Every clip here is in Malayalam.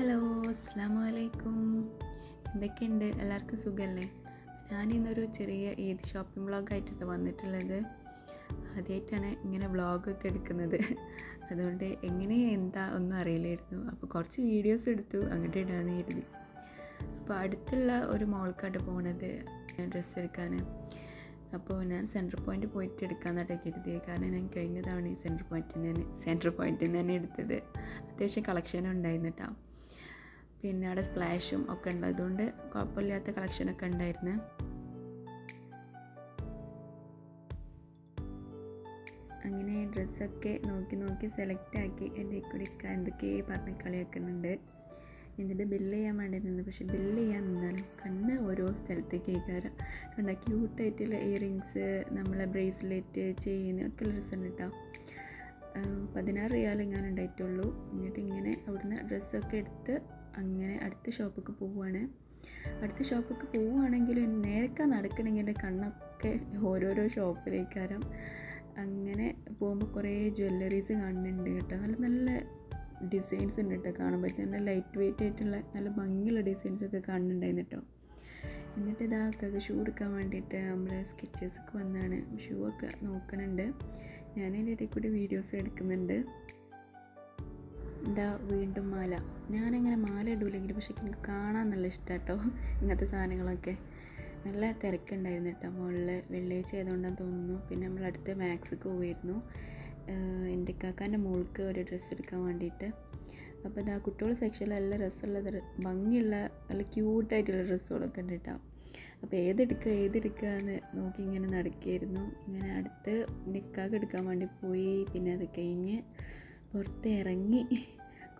ഹലോ അസ്സാം വലൈക്കും എന്തൊക്കെയുണ്ട്? എല്ലാവർക്കും സുഖമല്ലേ ഞാനിന്നൊരു ചെറിയ ഏത് ഷോപ്പിംഗ് വ്ളോഗായിട്ടാണ് വന്നിട്ടുള്ളത്. ആദ്യമായിട്ടാണ് ഇങ്ങനെ വ്ളോഗൊക്കെ എടുക്കുന്നത്. അതുകൊണ്ട് എങ്ങനെ എന്താ ഒന്നും അറിയില്ലായിരുന്നു. അപ്പോൾ കുറച്ച് വീഡിയോസ് എടുത്തു അങ്ങോട്ട് ഇടാമെന്ന് കരുതി. അപ്പോൾ അടുത്തുള്ള ഒരു മോൾക്കാട്ട് പോണത് ഡ്രസ്സ് എടുക്കാൻ അപ്പോൾ ഞാൻ സെന്റർ പോയിന്റ് പോയിട്ട് എടുക്കാമെന്നാണ് കരുതിയത് കാരണം ഞാൻ കഴിഞ്ഞ തവണ സെന്റർ പോയിന്റിൽ തന്നെ സെന്റർ പോയിന്റിൽ നിന്ന് തന്നെ എടുത്തത്. അത്യാവശ്യം കളക്ഷനും ഉണ്ടായിരുന്നു കേട്ടോ പിന്നെ അവിടെ സ്പ്ലാഷും ഒക്കെ ഉണ്ട്. അതുകൊണ്ട് കുഴപ്പമില്ലാത്ത കളക്ഷനൊക്കെ ഉണ്ടായിരുന്നു. അങ്ങനെ ഡ്രസ്സൊക്കെ നോക്കി നോക്കി സെലക്ട് ആക്കി എന്റെ കൂടെ എന്തൊക്കെ പറഞ്ഞ് കളിയാക്കുന്നുണ്ട് എന്നിട്ട് ബില്ല് ചെയ്യാൻ വേണ്ടി നിന്ന്. പക്ഷെ ബില്ല് ചെയ്യാൻ നിന്നാലും കണ്ണ് ഓരോ സ്ഥലത്തേക്ക് കയറാം. കണ്ട ക്യൂട്ടായിട്ടുള്ള ഇയറിങ്സ് നമ്മളെ ബ്രേസ്ലെറ്റ് ചെയിൻ ഒക്കെ രസമുണ്ട് കേട്ടോ പതിനാറ് റിയാൽ ഞാൻ ഉണ്ടായിട്ടുള്ളൂ. എന്നിട്ട് ഇങ്ങനെ അവിടുന്ന് ഡ്രസ്സൊക്കെ എടുത്ത് അങ്ങനെ അടുത്ത ഷോപ്പിലേക്ക് പോവുകയാണ് അടുത്ത ഷോപ്പിലേക്ക് പോവുകയാണെങ്കിൽ നേരൊക്കെ നടക്കണമെങ്കിൽ എന്റെ കണ്ണൊക്കെ ഓരോരോ ഷോപ്പിലേക്കാരം. അങ്ങനെ പോകുമ്പോൾ കുറേ ജ്വല്ലറീസ് കാണുന്നുണ്ട് കേട്ടോ. നല്ല നല്ല ഡിസൈൻസ് ഉണ്ട് കേട്ടോ കാണാൻ പറ്റും നല്ല ലൈറ്റ് വെയിറ്റ് ആയിട്ടുള്ള നല്ല ഭംഗിയുള്ള ഡിസൈൻസ് ഒക്കെ കാണുന്നുണ്ടായിരുന്നു കേട്ടോ. എന്നിട്ട് ഇതാ ഷൂ എടുക്കാൻ വേണ്ടിയിട്ട് നമ്മൾ സ്കെച്ചേഴ്സൊക്കെ വന്നാണ്. ഷൂ ഒക്കെ നോക്കണുണ്ട്. ഞാൻ അതിന്റെ ഇടയിൽ കൂടി വീഡിയോസ് എടുക്കുന്നുണ്ട്. എന്താ വീണ്ടും മാല. ഞാനങ്ങനെ മാല ഇടൂലെങ്കിലും പക്ഷെ എനിക്ക് കാണാൻ നല്ല ഇഷ്ടമാട്ടോ ഇങ്ങനത്തെ സാധനങ്ങളൊക്കെ. നല്ല തിരക്കുണ്ടായിരുന്നു കേട്ടോ മുകളിൽ വെള്ളിയാഴ്ച ആയതുകൊണ്ടാന്ന് തോന്നുന്നു. പിന്നെ നമ്മൾ അടുത്ത് മാക്സിക്ക് പോയിരുന്നു എന്റെ കാക്കാന്റെ മോൾക്ക് ഒരു ഡ്രസ്സ് എടുക്കാൻ വേണ്ടിയിട്ട്. അപ്പോൾ ഇതാ കുട്ടികൾ സെക്ഷനിൽ നല്ല രസമുള്ള ഭംഗിയുള്ള നല്ല ക്യൂട്ടായിട്ടുള്ള ഡ്രസ്സുകളൊക്കെ ഉണ്ട് കേട്ടോ. അപ്പോൾ ഏതെടുക്കുക ഏതെടുക്കുക എന്ന് നോക്കി ഇങ്ങനെ നടക്കുകയായിരുന്നു. ഇങ്ങനെ അടുത്ത് നിക്കാക്ക് എടുക്കാൻ വേണ്ടി പോയി. പിന്നെ അത് കഴിഞ്ഞ് പുറത്ത് ഇറങ്ങി.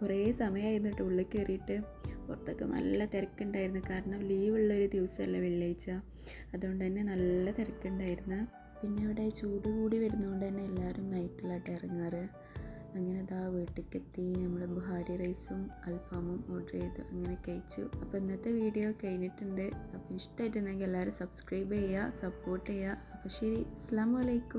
കുറേ സമയമായിരുന്നു കേട്ടോ ഉള്ളിൽ കയറിയിട്ട്. പുറത്തൊക്കെ നല്ല തിരക്കുണ്ടായിരുന്നു. കാരണം ലീവുള്ളൊരു ദിവസമല്ല വെള്ളിയാഴ്ച. അതുകൊണ്ട് തന്നെ നല്ല തിരക്കുണ്ടായിരുന്നു. പിന്നെ ഇവിടെ ചൂട് കൂടി വരുന്നതുകൊണ്ട് തന്നെ എല്ലാവരും നൈറ്റിലായിട്ട് ഇറങ്ങാറ്. അങ്ങനെ അതാ വീട്ടിലേക്ക് എത്തി നമ്മൾ ബുഹാരി റൈസും അൽഫാമും ഓർഡർ ചെയ്തു അങ്ങനെ കഴിച്ചു. അപ്പോൾ ഇന്നത്തെ വീഡിയോ കഴിഞ്ഞിട്ടുണ്ട്. അപ്പോൾ ഇഷ്ടമായിട്ടുണ്ടെങ്കിൽ എല്ലാവരും സബ്സ്ക്രൈബ് ചെയ്യുക സപ്പോർട്ട് ചെയ്യുക. അപ്പോൾ ശരി അസ്സാം വലൈക്കും